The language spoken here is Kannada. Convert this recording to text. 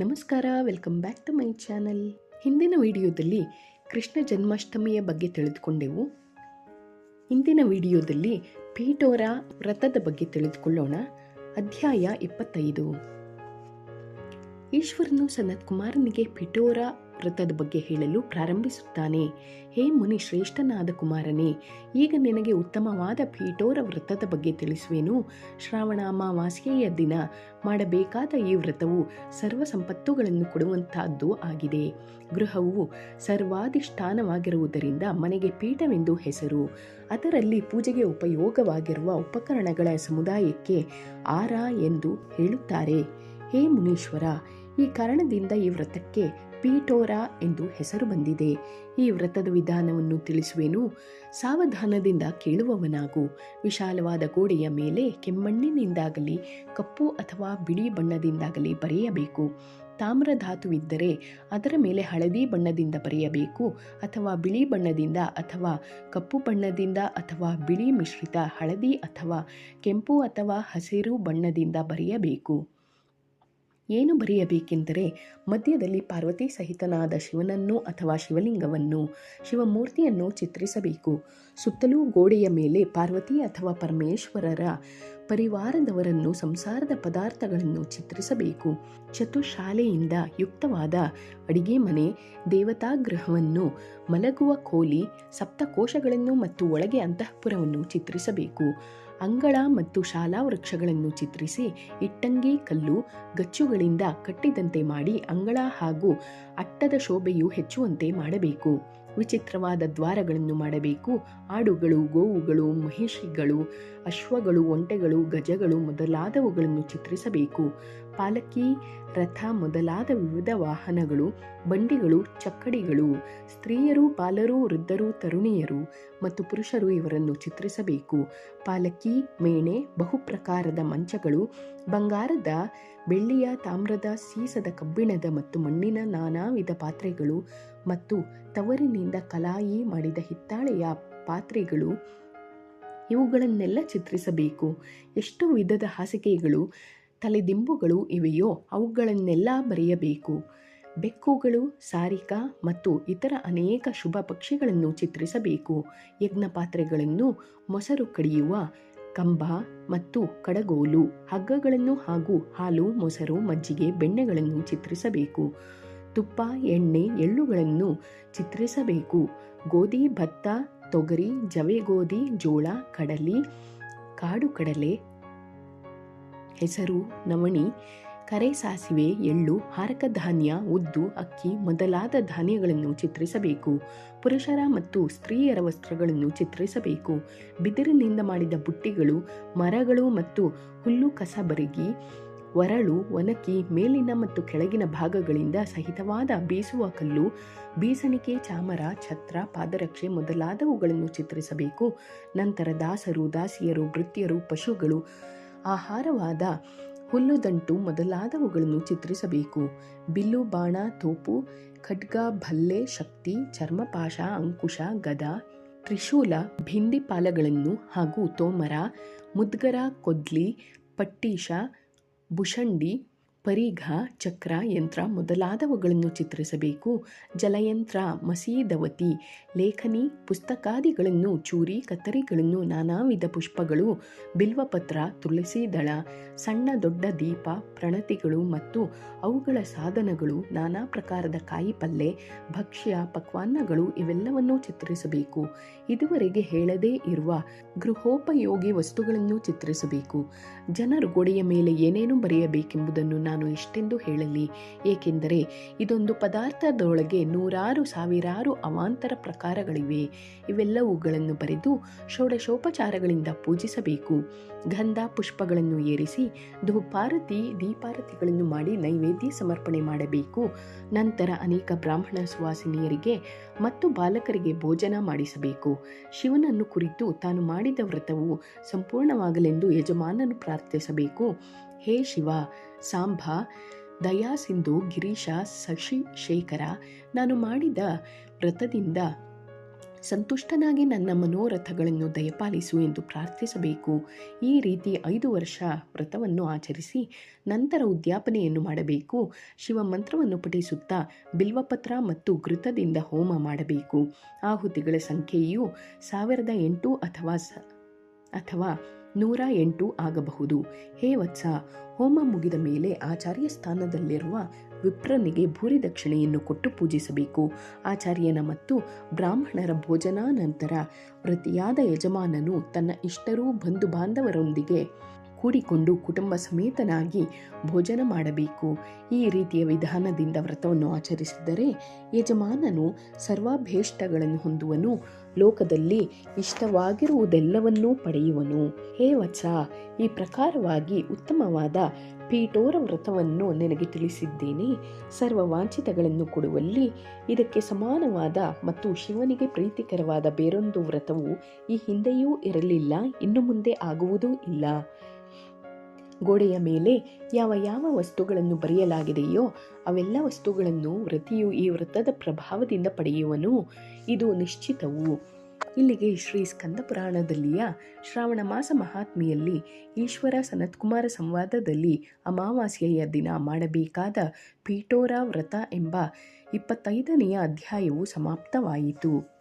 ನಮಸ್ಕಾರ welcome back to my channel ಹಿಂದಿನ ವಿಡಿಯೋದಲ್ಲಿ ಕೃಷ್ಣ ಜನ್ಮಾಷ್ಟಮಿಯ ಬಗ್ಗೆ ತಿಳಿದುಕೊಂಡೆವು. ಇಂದಿನ ವಿಡಿಯೋದಲ್ಲಿ ಪೀಠೋರ ವ್ರತದ ಬಗ್ಗೆ ತಿಳಿದುಕೊಳ್ಳೋಣ. ಅಧ್ಯಾಯ ಇಪ್ಪತ್ತೈದು. ಈಶ್ವರನು ಸನತ್ ಕುಮಾರನಿಗೆ ಪಿಟೋರ ವ್ರತದ ಬಗ್ಗೆ ಹೇಳಲು ಪ್ರಾರಂಭಿಸುತ್ತಾನೆ. ಹೇ ಮುನಿ ಶ್ರೇಷ್ಠನಾದ ಕುಮಾರನೇ, ಈಗ ನಿನಗೆ ಉತ್ತಮವಾದ ಪೀಠೋರ ವ್ರತದ ಬಗ್ಗೆ ತಿಳಿಸುವೆನು. ಶ್ರಾವಣ ಅಮಾವಾಸ್ಯೆಯ ದಿನ ಮಾಡಬೇಕಾದ ಈ ವ್ರತವು ಸರ್ವ ಸಂಪತ್ತುಗಳನ್ನು ಕೊಡುವಂತಹದ್ದು ಆಗಿದೆ. ಗೃಹವು ಸರ್ವಾಧಿಷ್ಠಾನವಾಗಿರುವುದರಿಂದ ಮನೆಗೆ ಪೀಠವೆಂದು ಹೆಸರು. ಅದರಲ್ಲಿ ಪೂಜೆಗೆ ಉಪಯೋಗವಾಗಿರುವ ಉಪಕರಣಗಳ ಸಮುದಾಯಕ್ಕೆ ಆರ ಎಂದು ಹೇಳುತ್ತಾರೆ. ಹೇ ಮುನೀಶ್ವರ, ಈ ಕಾರಣದಿಂದ ಈ ವ್ರತಕ್ಕೆ ಪೀಠೋರ ಎಂದು ಹೆಸರು ಬಂದಿದೆ. ಈ ವ್ರತದ ವಿಧಾನವನ್ನು ತಿಳಿಸುವೆನು. ಸಾವಧಾನದಿಂದ ಕೇಳುವವನಾಗು. ವಿಶಾಲವಾದ ಗೋಡೆಯ ಮೇಲೆ ಕೆಮ್ಮಣ್ಣಿನಿಂದಾಗಲಿ, ಕಪ್ಪು ಅಥವಾ ಬಿಳಿ ಬಣ್ಣದಿಂದಾಗಲಿ ಬರೆಯಬೇಕು. ತಾಮ್ರ ಧಾತುವಿದ್ದರೆ ಅದರ ಮೇಲೆ ಹಳದಿ ಬಣ್ಣದಿಂದ ಬರೆಯಬೇಕು ಅಥವಾ ಬಿಳಿ ಬಣ್ಣದಿಂದ ಅಥವಾ ಕಪ್ಪು ಬಣ್ಣದಿಂದ ಅಥವಾ ಬಿಳಿ ಮಿಶ್ರಿತ ಹಳದಿ ಅಥವಾ ಕೆಂಪು ಅಥವಾ ಹಸಿರು ಬಣ್ಣದಿಂದ ಬರೆಯಬೇಕು. ಏನು ಬರೆಯಬೇಕೆಂದರೆ ಮಧ್ಯದಲ್ಲಿ ಪಾರ್ವತಿ ಸಹಿತನಾದ ಶಿವನನ್ನು ಅಥವಾ ಶಿವಲಿಂಗವನ್ನು, ಶಿವಮೂರ್ತಿಯನ್ನು ಚಿತ್ರಿಸಬೇಕು. ಸುತ್ತಲೂ ಗೋಡೆಯ ಮೇಲೆ ಪಾರ್ವತಿ ಅಥವಾ ಪರಮೇಶ್ವರರ ಪರಿವಾರದವರನ್ನು ಸಂಸಾರದ ಪದಾರ್ಥಗಳನ್ನು ಚಿತ್ರಿಸಬೇಕು. ಚತುಶಾಲೆಯಿಂದ ಯುಕ್ತವಾದ ಅಡಿಗೆ ಮನೆ, ದೇವತಾಗೃಹವನ್ನು ಮಲಗುವ ಕೋಲಿ, ಸಪ್ತಕೋಶಗಳನ್ನು ಮತ್ತು ಒಳಗೆ ಅಂತಃಪುರವನ್ನು ಚಿತ್ರಿಸಬೇಕು. ಅಂಗಳ ಮತ್ತು ಶಾಲಾ ವೃಕ್ಷಗಳನ್ನು ಚಿತ್ರಿಸಿ ಇಟ್ಟಂಗಿ, ಕಲ್ಲು, ಗಚ್ಚುಗಳಿಂದ ಕಟ್ಟಿದಂತೆ ಮಾಡಿ ಅಂಗಳ ಹಾಗೂ ಅಟ್ಟದ ಶೋಭೆಯು ಹೆಚ್ಚುವಂತೆ ಮಾಡಬೇಕು. ವಿಚಿತ್ರವಾದ ದ್ವಾರಗಳನ್ನು ಮಾಡಬೇಕು. ಆಡುಗಳು, ಗೋವುಗಳು, ಮಹಿಷಿಗಳು, ಅಶ್ವಗಳು, ಒಂಟೆಗಳು, ಗಜಗಳು ಮೊದಲಾದವುಗಳನ್ನು ಚಿತ್ರಿಸಬೇಕು. ಪಾಲಕಿ, ರಥ ಮೊದಲಾದ ವಿವಿಧ ವಾಹನಗಳು, ಬಂಡಿಗಳು, ಚಕ್ಕಡಿಗಳು, ಸ್ತ್ರೀಯರು ಬಾಲರು ವೃದ್ಧರು, ತರುಣಿಯರು ಮತ್ತು ಪುರುಷರು ಇವರನ್ನು ಚಿತ್ರಿಸಬೇಕು. ಪಾಲಕಿ, ಮೇಣೆ, ಬಹುಪ್ರಕಾರದ ಮಂಚಗಳು, ಬಂಗಾರದ, ಬೆಳ್ಳಿಯ, ತಾಮ್ರದ, ಸೀಸದ ಕಬ್ಬಿಣದ ಮತ್ತು ಮಣ್ಣಿನ ನಾನಾ ವಿಧ ಪಾತ್ರೆಗಳು ಮತ್ತು ತವರಿನಿಂದ ಕಲಾಯಿ ಮಾಡಿದ ಹಿತ್ತಾಳೆಯ ಪಾತ್ರೆಗಳು ಇವುಗಳನ್ನೆಲ್ಲ ಚಿತ್ರಿಸಬೇಕು. ಎಷ್ಟು ವಿಧದ ಹಾಸಿಗೆಗಳು, ತಲೆದಿಂಬುಗಳು ಇವೆಯೋ ಅವುಗಳನ್ನೆಲ್ಲ ಬರೆಯಬೇಕು. ಬೆಕ್ಕುಗಳು, ಸಾರಿಕಾ ಮತ್ತು ಇತರ ಅನೇಕ ಶುಭ ಪಕ್ಷಿಗಳನ್ನು ಚಿತ್ರಿಸಬೇಕು. ಯಜ್ಞ ಪಾತ್ರೆಗಳನ್ನು ಮೊಸರು ಕಡಿಯುವ, ಕಂಬ ಮತ್ತು ಕಡಗೋಲು, ಹಗ್ಗಗಳನ್ನು ಹಾಗೂ ಹಾಲು, ಮೊಸರು, ಮಜ್ಜಿಗೆ, ಬೆಣ್ಣೆಗಳನ್ನು ಚಿತ್ರಿಸಬೇಕು. ತುಪ್ಪ, ಎಣ್ಣೆ, ಎಳ್ಳುಗಳನ್ನು ಚಿತ್ರಿಸಬೇಕು. ಗೋಧಿ, ಭತ್ತ, ತೊಗರಿ ಜವೆಗೋಧಿ ಜೋಳ, ಕಡಲಿ, ಕಾಡು ಕಡಲೆ, ಹೆಸರು, ನವಣಿ, ಕರೆ ಸಾಸಿವೆ, ಎಳ್ಳು, ಹಾರಕ ಧಾನ್ಯ, ಉದ್ದು, ಅಕ್ಕಿ ಮೊದಲಾದ ಧಾನ್ಯಗಳನ್ನು ಚಿತ್ರಿಸಬೇಕು. ಪುರುಷರ ಮತ್ತು ಸ್ತ್ರೀಯರ ವಸ್ತ್ರಗಳನ್ನು ಚಿತ್ರಿಸಬೇಕು. ಬಿದಿರಿನಿಂದ ಮಾಡಿದ ಬುಟ್ಟಿಗಳು, ಮರಗಳು ಮತ್ತು ಹುಲ್ಲು ಕಸ ಒರಳು ಒನಕಿ ಮೇಲಿನ ಮತ್ತು ಕೆಳಗಿನ ಭಾಗಗಳಿಂದ ಸಹಿತವಾದ ಬೀಸುವ ಕಲ್ಲು, ಬೀಸಣಿಕೆ, ಚಾಮರ, ಛತ್ರ, ಪಾದರಕ್ಷೆ ಮೊದಲಾದವುಗಳನ್ನು ಚಿತ್ರಿಸಬೇಕು. ನಂತರ ದಾಸರು, ದಾಸಿಯರು, ವೃತ್ತಿಯರು, ಪಶುಗಳು, ಆಹಾರವಾದ ಹುಲ್ಲುದಂಟು ಮೊದಲಾದವುಗಳನ್ನು ಚಿತ್ರಿಸಬೇಕು. ಬಿಲ್ಲು, ಬಾಣ, ತೋಪು, ಖಡ್ಗ, ಭಲ್ಲೆ, ಶಕ್ತಿ ಚರ್ಮಪಾಶ ಅಂಕುಶ, ಗದ, ತ್ರಿಶೂಲ ಭಿಂದಿಪಾಲಗಳನ್ನು ಹಾಗೂ ತೋಮರ, ಮುದ್ಗರ, ಕೊದ್ಲಿ, ಪಟ್ಟೀಶ बुशंडी ಪರಿಘ, ಚಕ್ರ, ಯಂತ್ರ ಮೊದಲಾದವುಗಳನ್ನು ಚಿತ್ರಿಸಬೇಕು. ಜಲಯಂತ್ರ, ಮಸೀದವತಿ, ಲೇಖನಿ, ಪುಸ್ತಕಾದಿಗಳನ್ನು ಚೂರಿ, ಕತ್ತರಿಗಳನ್ನು ನಾನಾ ವಿಧ ಪುಷ್ಪಗಳು, ಬಿಲ್ವಪತ್ರ, ತುಳಸಿ ದಳ, ಸಣ್ಣ ದೊಡ್ಡ ದೀಪ, ಪ್ರಣತಿಗಳು ಮತ್ತು ಅವುಗಳ ಸಾಧನಗಳು, ನಾನಾ ಪ್ರಕಾರದ ಕಾಯಿಪಲ್ಲೆ ಭಕ್ಷ್ಯ, ಪಕ್ವಾನ್ನಗಳು ಇವೆಲ್ಲವನ್ನೂ ಚಿತ್ರಿಸಬೇಕು. ಇದುವರೆಗೆ ಹೇಳದೇ ಇರುವ ಗೃಹೋಪಯೋಗಿ ವಸ್ತುಗಳನ್ನು ಚಿತ್ರಿಸಬೇಕು. ಜನರು ಗೋಡೆಯ ಮೇಲೆ ಏನೇನು ಬರೆಯಬೇಕೆಂಬುದನ್ನು ನಾನು ಇಷ್ಟೆಂದು ಹೇಳಲಿ. ಏಕೆಂದರೆ ಇದೊಂದು ಪದಾರ್ಥದೊಳಗೆ ನೂರಾರು ಸಾವಿರಾರು ಅವಾಂತರ ಪ್ರಕಾರಗಳಿವೆ. ಇವೆಲ್ಲವುಗಳನ್ನು ಬರೆದು ಷೋಡಶೋಪಚಾರಗಳಿಂದ ಪೂಜಿಸಬೇಕು. ಗಂಧ ಪುಷ್ಪಗಳನ್ನು ಏರಿಸಿ ಧೂಪಾರತಿ, ದೀಪಾರತಿಗಳನ್ನು ಮಾಡಿ ನೈವೇದ್ಯ ಸಮರ್ಪಣೆ ಮಾಡಬೇಕು. ನಂತರ ಅನೇಕ ಬ್ರಾಹ್ಮಣ ಸುವಾಸಿನಿಯರಿಗೆ ಮತ್ತು ಬಾಲಕರಿಗೆ ಭೋಜನ ಮಾಡಿಸಬೇಕು. ಶಿವನನ್ನು ಕುರಿತು ತಾನು ಮಾಡಿದ ವ್ರತವು ಸಂಪೂರ್ಣವಾಗಲೆಂದು ಯಜಮಾನನು ಪ್ರಾರ್ಥಿಸಬೇಕು. ಹೇ ಶಿವ ಸಾಂಬಾ ದಯಾ ಸಿಂಧು, ಗಿರೀಶ ಶಶಿ ಶೇಖರ, ನಾನು ಮಾಡಿದ ವ್ರತದಿಂದ ಸಂತುಷ್ಟನಾಗಿ ನನ್ನ ಮನೋರಥಗಳನ್ನು ದಯಪಾಲಿಸು ಎಂದು ಪ್ರಾರ್ಥಿಸಬೇಕು. ಈ ರೀತಿ ಐದು ವರ್ಷ ವ್ರತವನ್ನು ಆಚರಿಸಿ ನಂತರ ಉದ್ಯಾಪನೆಯನ್ನು ಮಾಡಬೇಕು. ಶಿವ ಮಂತ್ರವನ್ನು ಪಠಿಸುತ್ತಾ ಬಿಲ್ವಪತ್ರ ಮತ್ತು ಘೃತದಿಂದ ಹೋಮ ಮಾಡಬೇಕು. ಆಹುತಿಗಳ ಸಂಖ್ಯೆಯು ಸಾವಿರದ ಎಂಟು ಅಥವಾ ಸ, ಅಥವಾ ನೂರ ಎಂಟು ಆಗಬಹುದು. ಹೇ ವತ್ಸ, ಹೋಮ ಮುಗಿದ ಮೇಲೆ ಆಚಾರ್ಯ ಸ್ಥಾನದಲ್ಲಿರುವ ವಿಪ್ರನಿಗೆ ಭೂರಿ ದಕ್ಷಿಣೆಯನ್ನು ಕೊಟ್ಟು ಪೂಜಿಸಬೇಕು. ಆಚಾರ್ಯನ ಮತ್ತು ಬ್ರಾಹ್ಮಣರ ಭೋಜನಾನಂತರ ಪ್ರತಿಯಾದ ಯಜಮಾನನು ತನ್ನ ಇಷ್ಟರೂ ಬಂಧು ಬಾಂಧವರೊಂದಿಗೆ ಕೂಡಿಕೊಂಡು ಕುಟುಂಬ ಸಮೇತನಾಗಿ ಭೋಜನ ಮಾಡಬೇಕು. ಈ ರೀತಿಯ ವಿಧಾನದಿಂದ ವ್ರತವನ್ನು ಆಚರಿಸಿದರೆ ಯಜಮಾನನು ಸರ್ವಾಭೇಷ್ಟಗಳನ್ನು ಹೊಂದುವನು, ಲೋಕದಲ್ಲಿ ಇಷ್ಟವಾಗಿರುವುದೆಲ್ಲವನ್ನೂ ಪಡೆಯುವನು. ಹೇ ವತ್ಸ, ಈ ಪ್ರಕಾರವಾಗಿ ಉತ್ತಮವಾದ ಪೀಠೋರ ವ್ರತವನ್ನು ನಿನಗೆ ತಿಳಿಸಿದ್ದೇನೆ. ಸರ್ವ ವಾಂಛಿತಗಳನ್ನು ಕೊಡುವಲ್ಲಿ ಇದಕ್ಕೆ ಸಮಾನವಾದ ಮತ್ತು ಶಿವನಿಗೆ ಪ್ರೀತಿಕರವಾದ ಬೇರೊಂದು ವ್ರತವು ಈ ಹಿಂದೆಯೂ ಇರಲಿಲ್ಲ, ಇನ್ನು ಮುಂದೆ ಆಗುವುದೂ ಇಲ್ಲ. ಗೋಡೆಯ ಮೇಲೆ ಯಾವ ಯಾವ ವಸ್ತುಗಳನ್ನು ಬರೆಯಲಾಗಿದೆಯೋ ಅವೆಲ್ಲ ವಸ್ತುಗಳನ್ನು ವ್ರತಿಯು ಈ ವೃತ್ತದ ಪ್ರಭಾವದಿಂದ ಪಡೆಯುವನು. ಇದು ನಿಶ್ಚಿತವು. ಇಲ್ಲಿಗೆ ಶ್ರೀ ಸ್ಕಂದ ಪುರಾಣದಲ್ಲಿಯ ಶ್ರಾವಣ ಮಾಸ ಮಹಾತ್ಮೆಯಲ್ಲಿ ಈಶ್ವರ ಸನತ್ಕುಮಾರ ಸಂವಾದದಲ್ಲಿ ಅಮಾವಾಸ್ಯೆಯ ದಿನ ಮಾಡಬೇಕಾದ ಪೀಠೋರ ವ್ರತ ಎಂಬ ಇಪ್ಪತ್ತೈದನೆಯ ಅಧ್ಯಾಯವು ಸಮಾಪ್ತವಾಯಿತು.